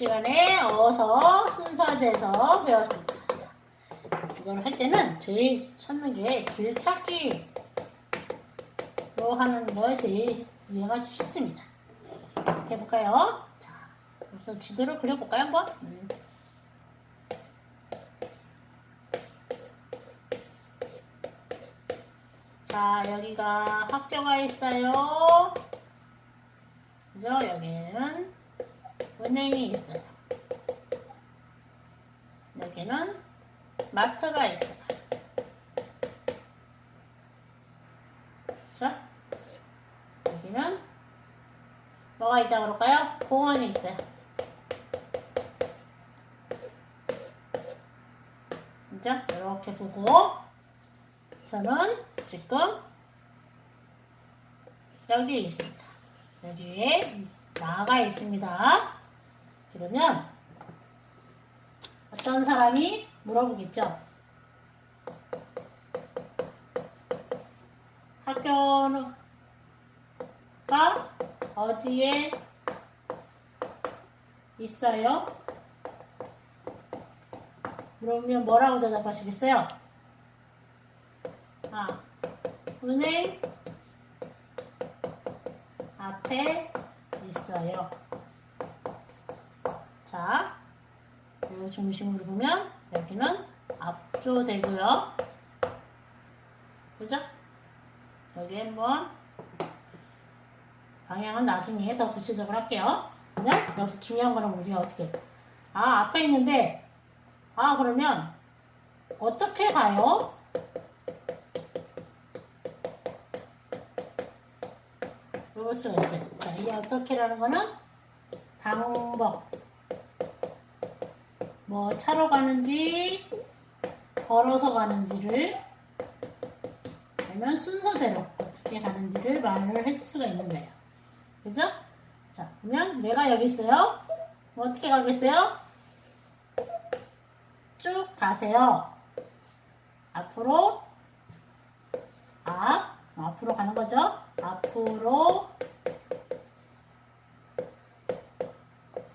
시간에 어서 순서돼서 배웠습니다. 자, 이걸 할 때는 제일 찾는 게 길찾기로 하는 걸 제일 이해가 쉽습니다. 이렇게 해볼까요? 자, 그래서 지도를 그려볼까요, 한번? 음. 자, 여기가 학교가 있어요. 그죠? 여기는 은행이 있어요. 여기는 마트가 있어요. 그죠? 여기는 뭐가 있다고 그럴까요? 공원이 있어요. 그죠? 이렇게 보고 저는 지금 여기에 있습니다. 여기에 나가 있습니다. 그러면 어떤 사람이 물어보겠죠? 학교가 어디에 있어요? 그러면 뭐라고 대답하시겠어요? 아, 은행 앞에 있어요. 자, 이 중심으로 보면 여기는 앞쪽 되고요. 그죠? 여기 한번 방향은 나중에 더 구체적으로 할게요. 그냥 여기서 중요한 거는 우리가 어떻게 아 앞에 있는데 아 그러면 어떻게 가요? 볼 수가 있어요. 자, 이 어떻게라는 거는 방법. 뭐 차로 가는지 걸어서 가는지를 아니면 순서대로 어떻게 가는지를 말을 해줄 수가 있는 거예요. 그죠? 자, 그러면 내가 여기 있어요. 뭐 어떻게 가겠어요? 쭉 가세요. 앞으로 앞 앞으로 가는 거죠. 앞으로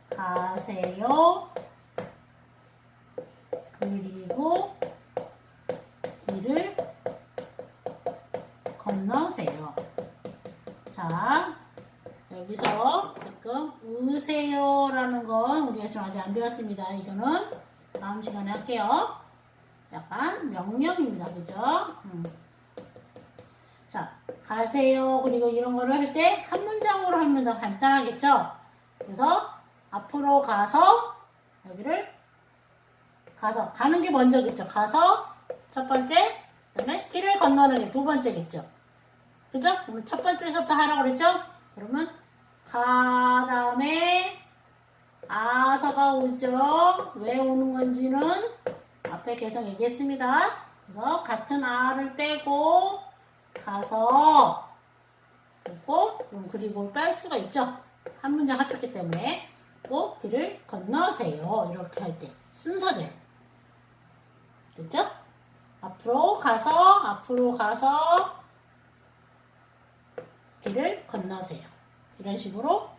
가세요. 그리고 길을 건너세요. 자, 여기서 지금 으세요라는 건 우리가 지금 아직 안 배웠습니다. 이거는 다음 시간에 할게요. 약간 명령입니다. 그죠? 음. 자, 가세요. 그리고 이런 거를 할 때 한 문장으로 하면 더 간단하겠죠? 그래서 앞으로 가서 여기를 가서 가는 게 먼저겠죠. 가서 첫 번째, 그다음에 길을 건너는 게두 번째겠죠. 그죠? 그럼 첫 번째부터 하라고 그랬죠? 그러면 가 다음에 아서가 오죠. 왜 오는 건지는 앞에 계속 얘기했습니다. 그래서 같은 아를 빼고 가서 그리고 그리고 뺄 수가 있죠. 한 문장 합쳤기 때문에 꼭 길을 건너세요. 이렇게 할 때 순서대로 됐죠? 앞으로 가서 앞으로 가서 길을 건너세요. 이런 식으로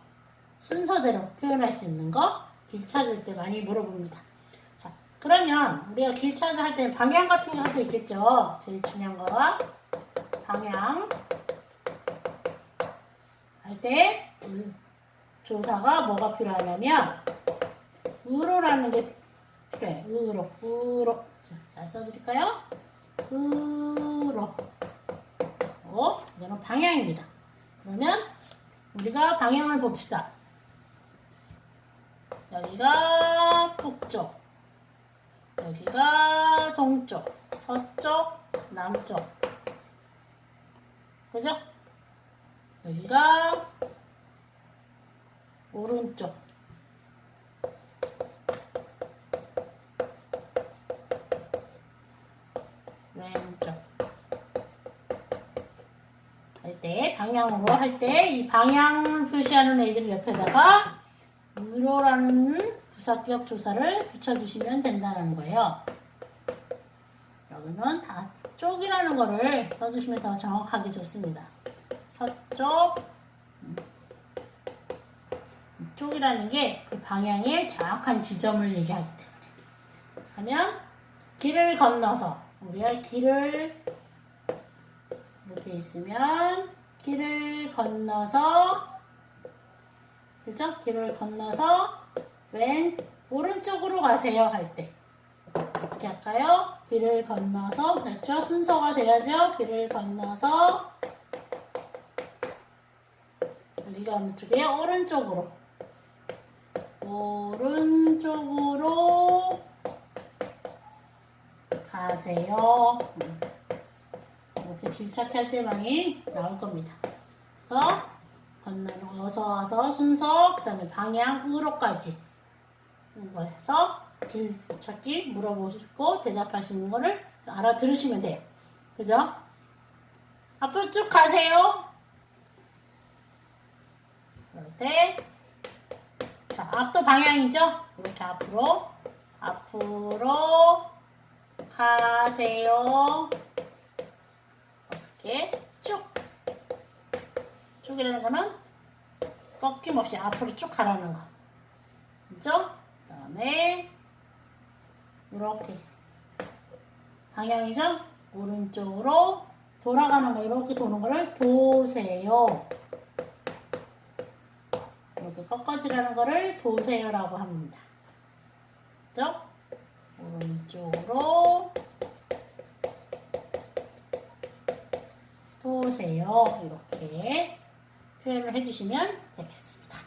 순서대로 표현할 수 있는 거 길 찾을 때 많이 물어봅니다. 자, 그러면 우리가 길 찾아 할때 방향 같은 것도 있겠죠. 제일 중요한 거가 방향 할 때 조사가 뭐가 필요하냐면 으로라는 게 필요해. 으로, 으로. 자, 잘 써드릴까요? 으로. 어, 이거는 방향입니다. 그러면 우리가 방향을 봅시다. 여기가 북쪽, 여기가 동쪽, 서쪽, 남쪽. 그죠? 여기가 오른쪽. 할 때, 방향으로 할 때, 이 방향을 표시하는 애들 옆에다가, 으로라는 부사격 조사를 붙여주시면 된다는 거예요. 여기는 다 쪽이라는 거를 써주시면 더 정확하게 좋습니다. 서쪽, 음. 쪽이라는 게 그 방향의 정확한 지점을 얘기하기 때문에. 하면 길을 건너서 우리가 길을 이렇게 있으면 길을 건너서 그죠? 길을 건너서 왼 오른쪽으로 가세요 할 때 어떻게 할까요? 길을 건너서 그렇죠? 순서가 돼야죠. 길을 건너서 어디가 어느 쪽이에요? 오른쪽으로 오른쪽으로 가세요. 음. 이렇게 길찾기 할 때만이 나올 겁니다. 그래서 건너서 와서 순서 그 다음에 방향으로까지 거에서 길 찾기 물어보시고 대답하시는 거를 알아들으시면 돼요. 그죠? 앞으로 쭉 가세요. 그럴 때, 자, 앞도 방향이죠? 이렇게 앞으로, 앞으로 가세요. 어떻게? 쭉. 쭉이라는 거는 꺾임없이 앞으로 쭉 가라는 거. 그죠? 그 다음에 이렇게 방향이죠? 오른쪽으로 돌아가는 거 이렇게 도는 거를 도세요. 이렇게 꺾어지라는 거를 도세요라고 합니다. 그죠? 오른쪽으로 도세요. 이렇게 표현을 해주시면 되겠습니다.